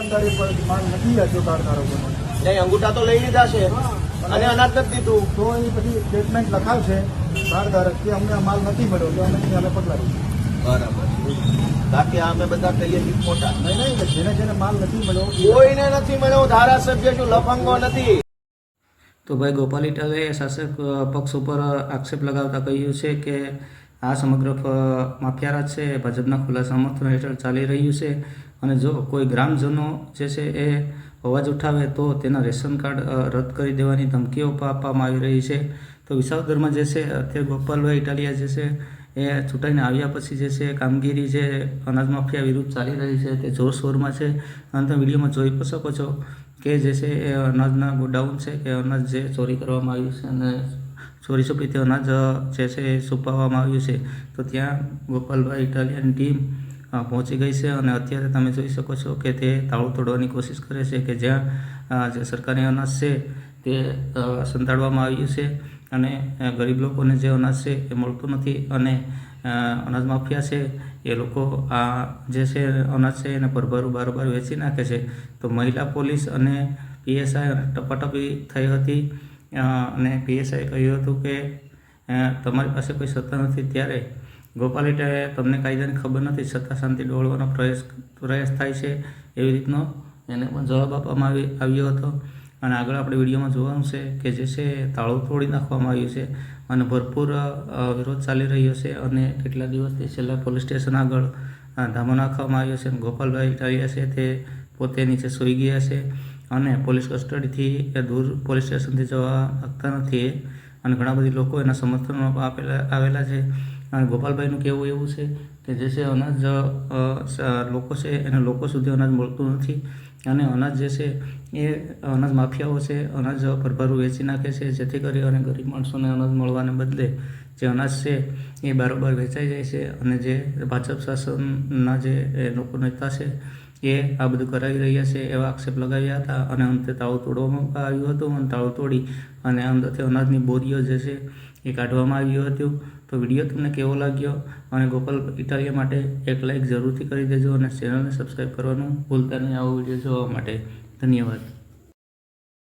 દુકાનદારી પર માલ નથી આપ્યો કાર્ડધારકોને નહીં અંગૂઠા તો લઈ લીધા છે. અને અનાજ નથી દીધું. તો એ પછી સ્ટેટમેન્ટ લખાવશે કારધારક કે અમને આ માલ નથી મળ્યો તો અમે અમે પગલા બરાબર. બાકી અમે બધા કહીએ છીએ ખોટા. નહીં નહીં જેને જેને માલ નથી મળ્યો કોઈને નથી મળ્યો ધારાસભ્ય છું લફંગો નથી. તો ભાઈ ગોપાલ ઇટાલે શાસક પક્ષ ઉપર આક્ષેપ લગાવતા કહ્યું છે કે આ સમગ્ર માફિયારાજ છે ભાજપના ખુલ્લા સમર્થન હેઠળ ચાલી રહ્યું છે. અને જો કોઈ ગ્રામજનો જે છે એ અવાજ ઉઠાવે તો તેના રેશન કાર્ડ રદ કરી દેવાની ધમકીઓ આપવામાં આવી રહી છે. તો વિસાવદરમાં જે છે અત્યારે ગોપાલભાઈ ઇટાલિયા જે છે એ ચૂંટાઈને આવ્યા પછી જે છે કામગીરી જે અનાજ માફિયા વિરુદ્ધ ચાલી રહી છે તે જોરશોરમાં છે. અને તમે વિડીયોમાં જોઈ પણ શકો છો કે જે છે એ અનાજના ગોડાઉન છે કે અનાજ જે ચોરી કરવામાં આવ્યું છે અને ચોરી છૂપી તે અનાજ જે છે એ છુપાવવામાં આવ્યું છે. તો ત્યાં ગોપાલભાઈ ઇટાલિયન ટીમ પહોંચી ગઈ છે અને અત્યારે તમે જોઈ શકો છો કે તે તાળું તોડવાની કોશિશ કરે છે કે જ્યાં જે સરકારી અનાજ છે તે સંતાડવામાં આવ્યું છે અને ગરીબ લોકોને જે અનાજ છે એ મળતું નથી અને અનાજ માફિયા છે, એ લોકો આ જે છે અનાજ છે એને ભરભરું બારોબાર વેચી નાખે છે. તો મહિલા પોલીસ અને પીએસઆઈ ટપાટપી થઈ હતી અને પીએસઆઈ કહ્યું હતું કે તમારી પાસે કોઈ સત્તા નથી ત્યારે ગોપાલિટાએ તમને કાયદાની ખબર નથી છતાં શાંતિ ડોળવાનો પ્રયાસ પ્રયાસ થાય છે એવી રીતનો એને પણ જવાબ આપવામાં આવી આવ્યો હતો. અને આગળ આપણે વિડીયોમાં જોવાનું છે કે જે છે તાળું તોડી નાખવામાં આવ્યું છે અને ભરપૂર વિરોધ ચાલી રહ્યો છે અને કેટલા દિવસથી છેલ્લા પોલીસ સ્ટેશન આગળ ધામો નાખવામાં આવ્યો છે અને ગોપાલભાઈ ઇટાલિયા છે તે પોતે નીચે સૂઈ ગયા છે અને પોલીસ કસ્ટડીથી દૂર પોલીસ સ્ટેશનથી જવા માગતા નથી અને ઘણા બધી લોકો એના સમર્થનમાં આપેલા આવેલા છે. અને ગોપાલભાઈનું કહેવું એવું છે કે જે છે અનાજ લોકો છે એને લોકો સુધી અનાજ મળતું નથી અને અનાજ જે છે એ અનાજ માફિયાઓ છે, અનાજ ભરભરું વેચી નાખે છે, જેથી કરી અને ગરીબ માણસોને અનાજ મળવાને બદલે જે અનાજ છે એ બારોબાર વેચાઈ જાય છે અને જે ભાજપ શાસનના જે લોકો નેતા છે એ આ બધું કરાવી રહ્યા છે એવા આક્ષેપ લગાવ્યા હતા અને અંતે તાળું તોડવામાં આવ્યું હતું અને તાળું તોડી અને અંદરથી અનાજની બોરીઓ જે છે એ કાઢવામાં આવ્યું હતું. તો વીડિયો તમને કેવો લાગ્યો? અને ગોપાલ ઇટાલિયા માટે એક લાઇક જરૂરથી કરી દેજો અને ચેનલને સબસ્ક્રાઈબ કરવાનું ભૂલતા નહીં. આવો વીડિયો જોવા માટે ધન્યવાદ.